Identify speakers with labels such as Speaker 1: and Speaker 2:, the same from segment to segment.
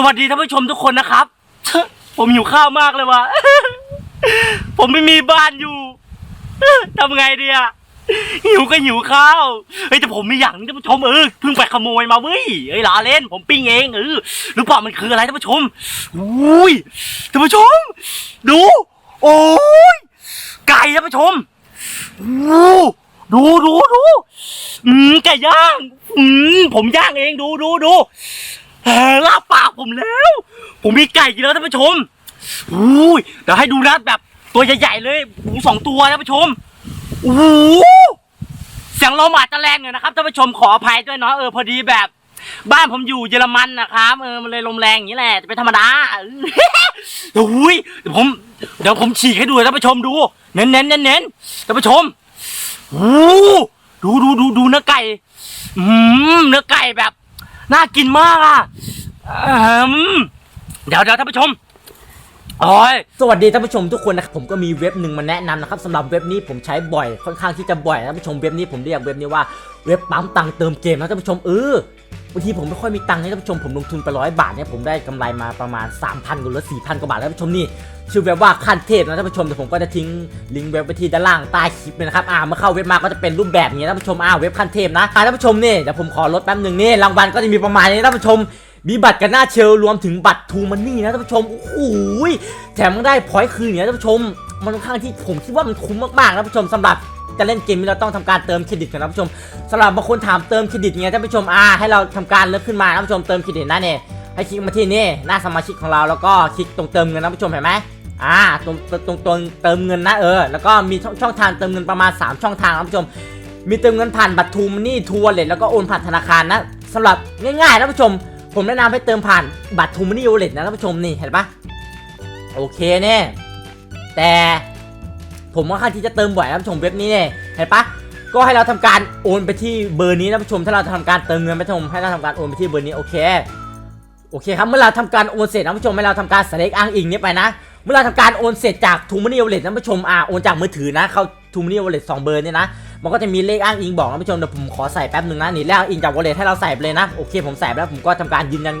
Speaker 1: สวัสดีท่านผู้ชมทุกคนนะครับ ผมหิวข้าวมากเลยว่ะ ผมไม่มีบ้านอยู่ทำไงดีอะหิวก็หิวข้าวเฮ้ยแต่ผมมีอย่างนึงท่านผู้ชมเออเพิ่งไปขโมยมาเว้ยเฮ้ยลาเล่น ผมปิ้งเองเออรู้เปล่ามันคืออะไรท่านผู้ชมอุ้ยท่านผู้ชม ดู โอ้ยไก่ท่านผู้ชมโอ้ดูดูดูอืมไก่ย่าง อืมผมย่างเองดูดูดู เออลาปากผมแล้ว ผมมีไก่กินแล้วท่านผู้ชมอุ้ยเดี๋ยวให้ดูนะแบบตัวใหญ่ๆเลยหมูสองตัวท่านผู้ชมโอ้โหเสียงลมอาจจะแรงหน่อยนะครับท่านผู้ชมขออภัยด้วยเนาะเออพอดีแบบ บ้านผมอยู่เยอรมันนะครับเออมันเลยลมแรงอย่างนี้แหละจะเป็นธรรมดาเออโอ้ยเดี๋ยวผมเดี๋ยวผมฉีกให้ดูท่านผู้ชมดู เน้นเน้นเน้นเน้นท่านผู้ชมโอ้ดูดูดูดูเนื้อไก่ อืมเนื้อไก่แบบ น่ากินมากอะอืมเดี๋ยวเดี๋ยวท่านผู้ชมโอ้ย
Speaker 2: สวัสดีท่านผู้ชมทุกคนนะครับผมก็มีเว็บหนึ่งมาแนะนำนะครับสำหรับเว็บนี้ผมใช้บ่อยค่อนข้างที่จะบ่อยท่านผู้ชมเว็บนี้ผมเรียกเว็บนี้ว่าเว็บปั๊มตังค์เติมเกมนะท่านผู้ชมเออ บางทีผมไม่ค่อยมีตังค์ให้ท่านผู้ชมผมลงทุนไปร้อยบาทเนี่ยผมได้กำไรมาประมาณ 3,000กว่าหรือ4,000กว่าบาทนะท่านผู้ชมนี่ชื่อเว็บว่าขั้นเทพนะท่านผู้ชมเดี๋ยวผมก็จะทิ้งลิงก์เว็บไว้ที่ด้านล่างใต้คลิปเลยนะครับอ่าเมื่อเข้าเว็บมาก็จะเป็นรูปแบบนี้ท่านผู้ชมอ่าเว็บขั้นเทพนะท่านผู้ชมนี่เดี๋ยวผมขอลดแป๊บหนึ่งนี่รางวัลก็จะมีประมาณนี้ท่านผู้ชมมีบัตรกันหน้าเชลรวมถึงบัตรทูมันนี่นะท่านผู้ชมโอ้โหแถมยังได้พอยต์คืนเนี่ยท่านผู้ชมมันค่อนข้างที่ผมคิดว่ามันคุ้มมากๆนะท่านผู้ชมสำหรับ จะเล่นเกมนี้เราต้องทำการเติมเครดิตกันนะผู้ชมสำหรับบางคนถามเติมเครดิตไงท่านผู้ชมอ่าให้เราทำการเลือกขึ้นมาท่านผู้ชมเติมเครดิตนะเนี่ยให้คลิกมาที่นี่หน้าสมาชิกของเราแล้วก็คลิกตรงเติมเงินนะผู้ชมเห็นไหมอ่าตรงตรงตรงเติมเงินนะเออแล้วก็มีช่องทางเติมเงินประมาณ 3 ช่องทางนะท่านผู้ชม มีเติมเงินผ่านบัตรทูมนี่ทัวร์เลทแล้วก็โอนผ่านธนาคารนะสำหรับง่ายๆนะท่านผู้ชม ผมแนะนำให้เติมผ่านบัตรทูมันนี่วอเล็ตนะท่านผู้ชมนี่เห็นปะโอเคเนี่ยแต่ ผมว่าค่าที่จะเติมบ่อยนะท่านผู้ชมเว็บนี้เนี่ยเห็นปะก็ให้เราทำการโอนไปที่เบอร์นี้นะท่านผู้ชมถ้าเราทำการเติมเงินไปท่านผู้ชมให้เราทำการโอนไปที่เบอร์นี้โอเคโอเคครับเมื่อเราทำการโอนเสร็จนะท่านผู้ชมให้เราทำการสเล็กอ้างอิงนี้ไปนะ เมื่อเราทำการโอนเสร็จจากทูมันนี่วอลเล็ตท่านผู้ชมอ่าโอนจากมือถือนะเข้าทูมันนี่วอลเล็ตสองเบอร์เนี่ยนะมันก็จะมีเลขอ้างอิงบอกนะผู้ชมเดี๋ยวผมขอใส่แป๊บหนึ่งนะนี่เลขอ้างอิงจากวอลเล็ตให้เราใส่ไปเลยนะโอเคผมใส่แล้วผมก็ทำการยืนยัน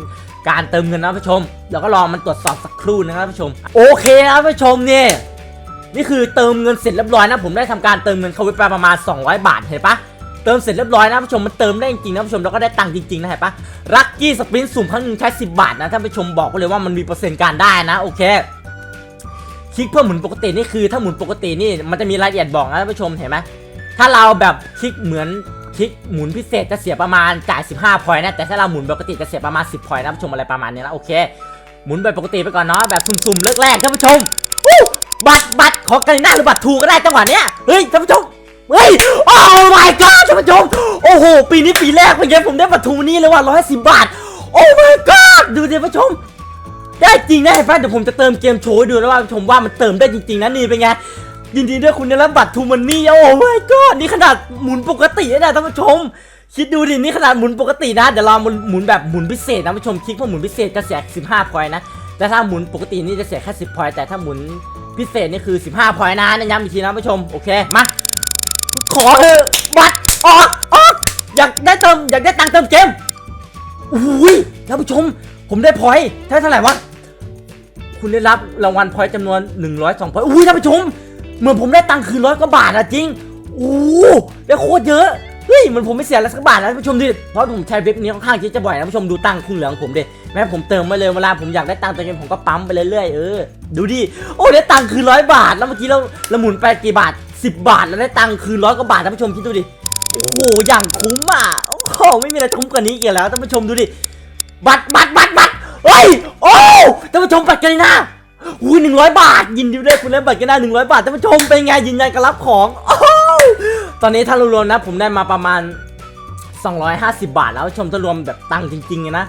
Speaker 2: การเติมเงินนะผู้ชม แล้วก็รอมันตรวจสอบสักครู่นะครับผู้ชม โอเคนะผู้ชมนี่ นี่คือเติมเงินเสร็จเรียบร้อยนะ ผมได้ทำการเติมเงินเข้าไปประมาณ 200 บาทเห็นปะเติมเสร็จเรียบร้อยนะผู้ชมมันเติมได้จริงนะผู้ชมแล้วก็ได้ตังค์จริงๆนะเห็นปะลัคกี้สปินสุ่มครั้งหนึงใช้ 10 บาทนะท่านผู้ชมบอกเลยว่ามันมีเปอร์เซ็นต์การได้นะโอเคคลิกเพื่อหมุนปกตินี่คือถ้าหมุนปกตินี่มันจะมีรายละเอียดบอกนะท่านผู้ชมเห็นไหมถ้าเราแบบคลิกเหมือนคลิกหมุนพิเศษจะเสียประมาณจ่าย 15พอยต์นะแต่ถ้าเราหมุนปกติจะเสียประมาณ 10พอยต์นะผู้ชมอะไรประมาณนี้นะโอเคหมุนแบบปกติไปก่อนเนาะแบบสุ่มๆเลิกแรกท่านผู้ชมบัตร บัตรขอกันหน้าหรือบัตรถูก็ได้จังหวะเนี้ยเฮ้ยท่านผู้ชมเฮ้ยโอ้ my god ท่านผู้ชมโอ้โหปีนี้ปีแรกเป็นไงผมได้บัตรทูนี่เลยว่า110บบาทโอ้ my god ดูดิท่านผู้ชมได้จริงนะเห็นปะเดี๋ยวผมจะเติมเกมโชว์ให้ดูนะว่าชมว่ามันเติมได้จริงๆนะนี่เป็นไงยินดีด้วยคุณได้รับบัตรทูมันนี่โอ้ my god นี่ขนาดหมุนปกตินะท่านผู้ชม คิดดูดินี่ขนาดหมุนปกตินะเดี๋ยวเราหมุนแบบหมุนพิเศษนะท่านผู้ชมคลิกว่าหมุนพิเศษจะเสีย15พอยต์นะแต่ถ้าหมุนปกตินี่จะเสียแค่10พอยต์แต่ถ้าหมุน พิเศษนี่คือ 15พอยต์นะย้ำอีกทีนะผู้ชม โอเค มา ขอเออบัตรออกออกอยากได้เติม อยากได้ตังค์เติมเกมอุ้ยท่านผู้ชม ผมได้พอยต์เท่าเท่าไหร่วะ คุณได้รับรางวัลพอยต์จำนวน 102พอยต์อุ้ยท่านผู้ชม เหมือนผมได้ตังค์คืนร้อยกว่าบาทอะจริงโอ้ได้โคตรเยอะ เฮ้ยมือนผมไม่เสียอะไรสักบาทนะท่านผู้ชมดิเพราะผมใช้เว็บนี้ค่อนข้างที่จะบ่อยนะท่านผู้ชมดูตังค์คุณเหลืองผมดิแม้ผมเติมไปเลยเวลาผมอยากได้ตังค์เติมเงินผมก็ปั๊มไปเรื่อยๆเออดูดิโอ้ได้ตังค์คืนร้อยบาท แล้วเมื่อกี้เราเราหมุนไปกี่บาท 10 บาท แล้วได้ตังค์คืนร้อยกว่าบาทท่านผู้ชมคิดดูดิโอ้โหอย่างคุ้มอะโอ้โหไม่มีอะไรคุ้มกว่านี้อีกแล้วท่านผู้ชมดูดิบัตรบัตรบัตรบัตรเฮ้ยโอ้ท่านผู้ชมบัตรกันนะอุ้ยหนึ่งร้อยบาท ยินดีด้วยคุณได้บัตรกันนะหนึ่งร้อยบาทท่านผู้ชมเป็นไงยืนยันการรับของโอ้โห ตอนนี้ถ้ารวมๆนะ ผมได้มาประมาณ 250 บาทแล้วชมถ้ารวมแบบตังค์จริงๆเลยนะ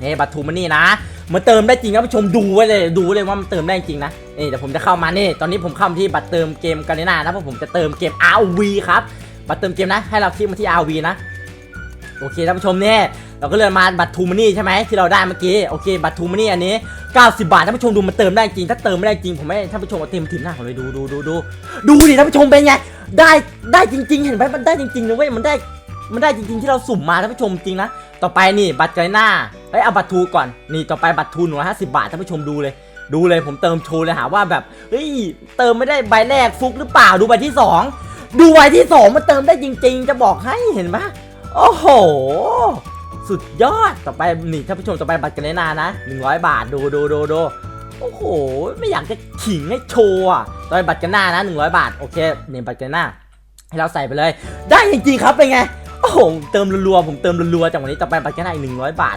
Speaker 2: นี่บัตรทูมันนี่นะมันเติมได้จริงครับผู้ชมดูไว้เลยดูเลยว่ามันเติมได้จริงนะนี่เดี๋ยวผมจะเข้ามานี่ตอนนี้ผมเข้ามาที่บัตรเติมเกมกันนะนะเพราะผมจะเติมเกม RV ครับบัตรเติมเกมนะให้เราคลิกมาที่ RV นะโอเคท่านผู้ชมเนี่ย เราก็เลื่อนมาบัตรทูมันี่ใช่ไหมที่เราได้เมื่อกี้โอเคบัตรทูมันี่อันนี้ 90 บาทท่านผู้ชมดูมันเติมได้จริง ถ้าเติมไม่ได้จริงผมไม่ให้ท่านผู้ชมเอาเต็มทีมหน้าผมเลยดูดูดูดูดูดิท่านผู้ชมเป็นไงได้ได้จริง ๆ เห็นไหมมันได้จริงๆนะเว้ยมันได้มันได้จริงๆที่เราสุ่มมาท่านผู้ชมจริงนะต่อไปนี่บัตรไกหน้า
Speaker 3: เอ้ยเอาบัตรทูก่อนนี่ต่อไปบัตรทูหนึ่งร้อยห้าสิบบาทท่านผู้ชมดูเลย ดูเลยผมเติมโชว์เลยหาว่าแบบเฮ้ยเติมไม่ได้ใบแรกฟุกหรือเปล่าดูใบที่สองดูใบที่สองมันเติมได้จริง ๆ จะบอกให้เห็นปะโอ้โห สุดยอดต่อไปนี่ท่านผู้ชมต่อไปบัตรกันในนานะ100 บาทดูดูดูดูโอ้โห ไม่อยากจะขิงให้โชว์อะต่อไปบัตรกันหน้านะ 100 บาท โอเคเนี่บัตรกันหน้า ให้เราใส่ไปเลย ได้จริงๆครับ เป็นไง โอ้โห เติมรัวๆผมเติมรัวๆจากวันนี้ต่อไปบัตรกันหน้าอีก100 บาท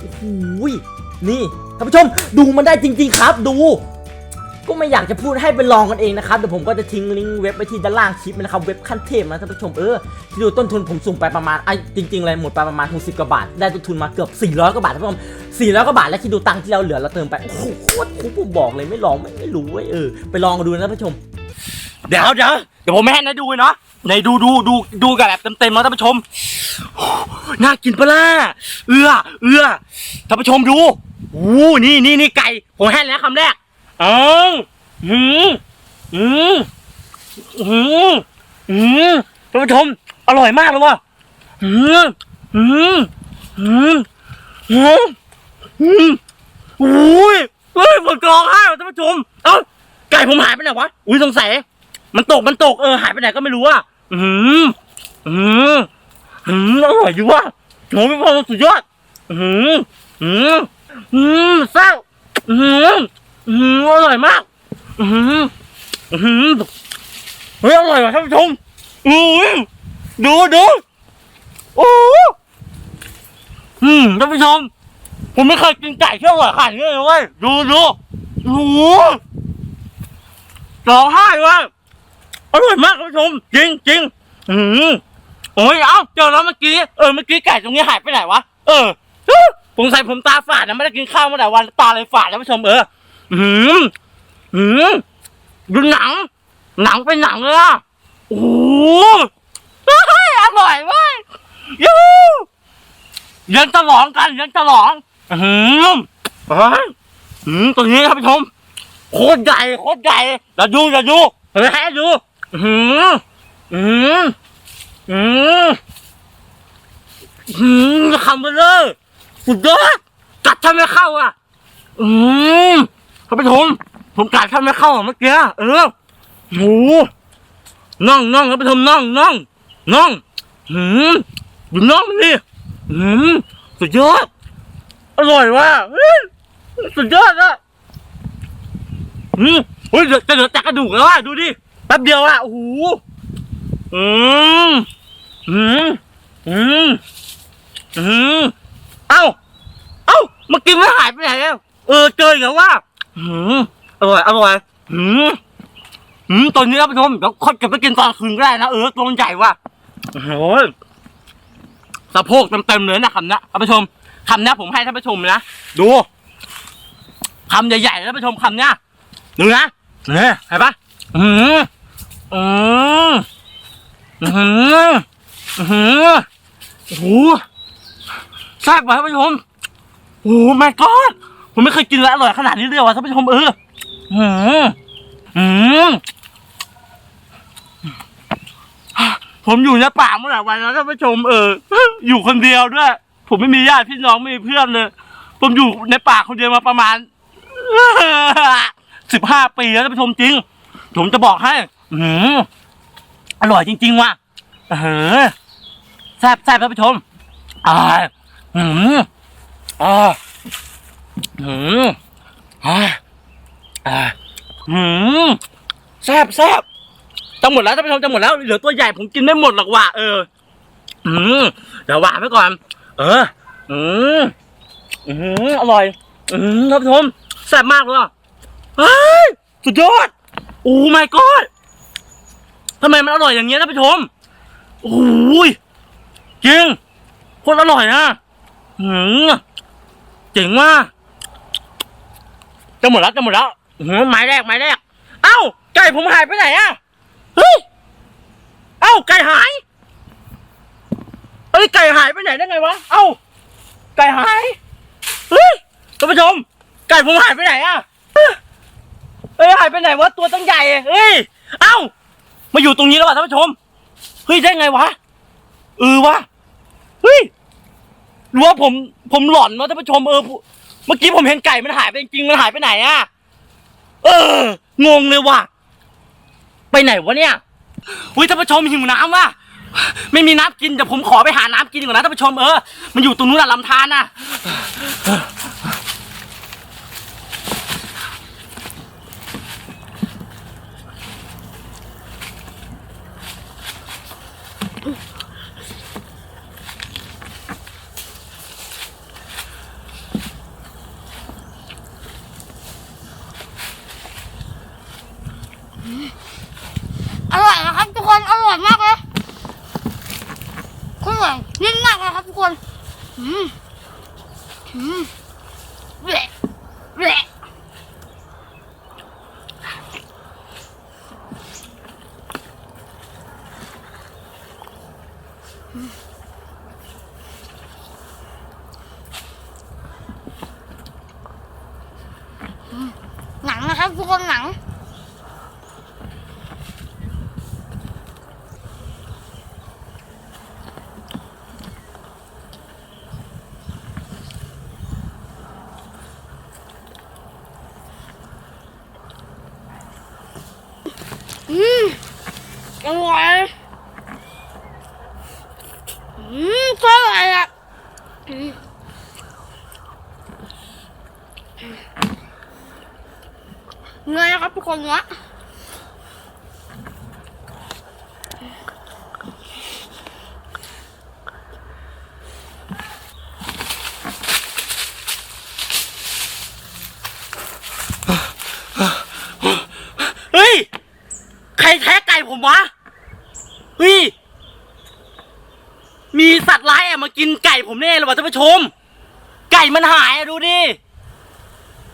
Speaker 3: โอ้โหนี่ท่านผู้ชมดูมันได้จริง ๆ ครับ ดู ก็ไม่อยากจะพูดให้ไปลองกันเองนะครับเดี๋ยวผมก็จะทิ้งลิงก์เว็บไว้ที่ด้านล่างคลิปนะครับเว็บขั้นเทพนะท่านผู้ชมเออที่ดูต้นทุนผมสุ่มไปประมาณไอ้จริงๆเลยหมดไปประมาณ 60กว่าบาท ได้ต้นทุนมาเกือบ 400กว่าบาทท่านผู้ชม400กว่าบาทแล้วคิดดูตังค์ที่เราเหลือเราเติมไปโอ้โหโคตรคุ้มผมบอกเลยไม่ลองไม่ไม่รู้เว้ยเออไปลองดูนะท่านผู้ชม
Speaker 2: เดี๋ยวเดี๋ยวเดี๋ยวผมไม่ให้นะดูเนาะในดูดูดูดูกันแบบเต็มๆนะท่านผู้ชมน่ากินปะล่ะเอือเอือท่านผู้ชมดูอู้นี่นี่นี่ไก่ผมให้แล้วคำแรก เออหืมหืมหืมหืมท่านผู้ชม อร่อยมากเลยว่ะหืมหืมหืมหืมหืมอุ้ยเฮ้ยผมร้องห้ว่ะท่านผู้ชม เอ้าไก่ผมหายไปไหนวะ อุ้ยสงสัย มันตก มันตก เออ หายไปไหนก็ไม่รู้อะอืมอืมอืมอร่อยอยู่ว่ะโหพี่พอสุดยอดอืมอืมอืมแซ่บอืม อืมอร่อยมาก อืมอืมเฮ้ยอร่อยว่ะท่านผู้ชมอุ้ยดูดูโอ้อืมท่านผู้ชม ผมไม่เคยกินไก่ที่อร่อยขนาดนี้เลยเว้ยดูดูโอ้โหร้องไห้ว่ะอร่อยมากคุณผู้ชม จริงจริงอืมโอ้ยเอ้าเจอแล้วเมื่อกี้เออเมื่อกี้ไก่ตรงนี้หายไปไหนวะเออผมใส่ผมตาฝาดนะไม่ได้กินข้าวมาแต่วันตาเลยฝาดนะผู้ชมเออ อืมอืมดูหนัง หนังเป็นหนังเลยอะโอ้โหเฮ้ยอร่อยเว้ยยูยังจะหลองกันยังจะหลองอืมเฮ้ยอืมตัวนี้ครับผู้ชมโคตรใหญ่โคตรใหญ่เดี๋ยวดูเดี๋ยวดูเฮ้ยให้ดูอืมอืมอืมอืมคำไปเลยสุดยอดกัดท่านไมเข้าอะอืม ท่านผู้ชมผมกัดท่านไม่เข้าเมื่อกี้เออโหน่องน่องท่านผู้ชมน่องน่องน่องอืมดูน่องมันดิอืมสุดยอดอร่อยว่ะฮ้ยสุดยอดอะอืมเฮ้ยเดี๋ยวจะเหลือแต่กระดูกแล้วอะดูดิแป๊บเดียวอะโอ้โหอืมอืมอืมอืมเอ้าเอ้าเมื่อกี้ไม่หายไปไหนแล้วเออเจออีกแล้วว่า อืมอร่อยอร่อยอืมอืมตัวนี้ท่านผู้ชมเดี๋ยวค่อยเก็บไปกินตอนคืนก็ได้นะเออตัวมันใหญ่ว่ะโอ้โหสะโพกเต็มๆเลยนะคำนี้ท่านผู้ชมคำนี้ผมให้ท่านผู้ชมนะดูคำใหญ่ๆนะท่านผู้ชมคำเนี้ยดูนะเนี่ยเห็นปะอืมอืมอืมอืมโอ้โหแซ่บว่ะท่านผู้ชมโอ้โหไม่กอด ผมไม่เคยกินแล้วอร่อยขนาดนี้เลยว่ะท่านผู้ชมเอออืมอืมผมอยู่ในป่าเมื่อไหร่วันแล้วท่านผู้ชมเออ อยู่คนเดียวด้วย ผมไม่มีญาติพี่น้องไม่มีเพื่อนเลย ผมอยู่ในป่าคนเดียวมาประมาณสิบห้าปีแล้วท่านผู้ชมจริง ผมจะบอกให้ อืมอร่อยจริง ๆ ว่ะเออแซ่บแซ่บท่านผู้ชมอ่าอืมอ่า อืมอ่าอ่าอืมแซ่บแซ่บจะหมดแล้วท่านผู้ชมจะหมดแล้วเหลือตัวใหญ่ผมกินไม่หมดหรอกว่ะเอออืมเดี๋ยววางไว้ก่อน เออ อืมอืมอร่อย อืมท่านผู้ชมแซ่บมากเลยอะเฮ้ยสุดยอดโอ้ my god ทำไมมันอร่อยอย่างเงี้ยท่านผู้ชมโอ้ยจริงโคตรอร่อยนะหืมเจ๋งมาก จะหมดแล้วจะหมดแล้วหืมไม้แรกไม้แรก เอ้าไก่ผมหายไปไหนอะเฮ้ยเอ้าไก่หายเอ้ยไก่หายไปไหนได้ไงวะเอ้าไก่หายเฮ้ยท่านผู้ชมไก่ผมหายไปไหนอะเฮ้ยหายไปไหนวะตัวตั้งใหญ่เฮ้ยเอ้ามาอยู่ตรงนี้แล้วว่ะท่านผู้ชมเฮ้ยได้ไงวะเออวะเฮ้ยหรือว่าผมผมหลอนวะท่านผู้ชมเออผม เมื่อกี้ผมเห็นไก่มันหายไปจริงๆมันหายไปไหนอะเออ งงเลยว่ะ ไปไหนวะเนี่ยอุ้ยท่านผู้ชมหิวน้ำว่ะ ไม่มีน้ำกินเดี๋ยวผมขอไปหาน้ำกินก่อนนะท่านผู้ชมเออ มันอยู่ตรงนู้นอะลำธารน่ะ
Speaker 4: อร่อยนะครับทุกคน อร่อยมากเลยอร่อยนิ่มมากเลยครับทุกคน อืมอืม เละเละหนังนะครับทุกคนหนัง อืม อร่อยอืมก็อร่อยอะเนื้อนะครับทุกคนเนื้อ
Speaker 2: เฮ้ย ใครแท้ไก่ผมวะ เฮ้ย มีสัตว์ร้ายแอบมากินไก่ผมแน่เลยวะท่านผู้ชม ไก่มันหายอะดูดิ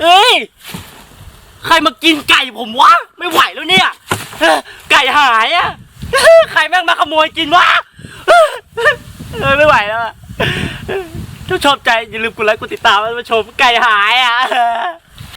Speaker 2: เฮ้ย ใครมากินไก่ผมวะ ไม่ไหวแล้วเนี่ยเฮ้ยไก่หายอะใครแม่งมาขโมยกินวะเออไม่ไหวแล้วอะถ้าชอบใจอย่าลืมกดไลค์กดติดตามท่านผู้ชมไก่หายอะ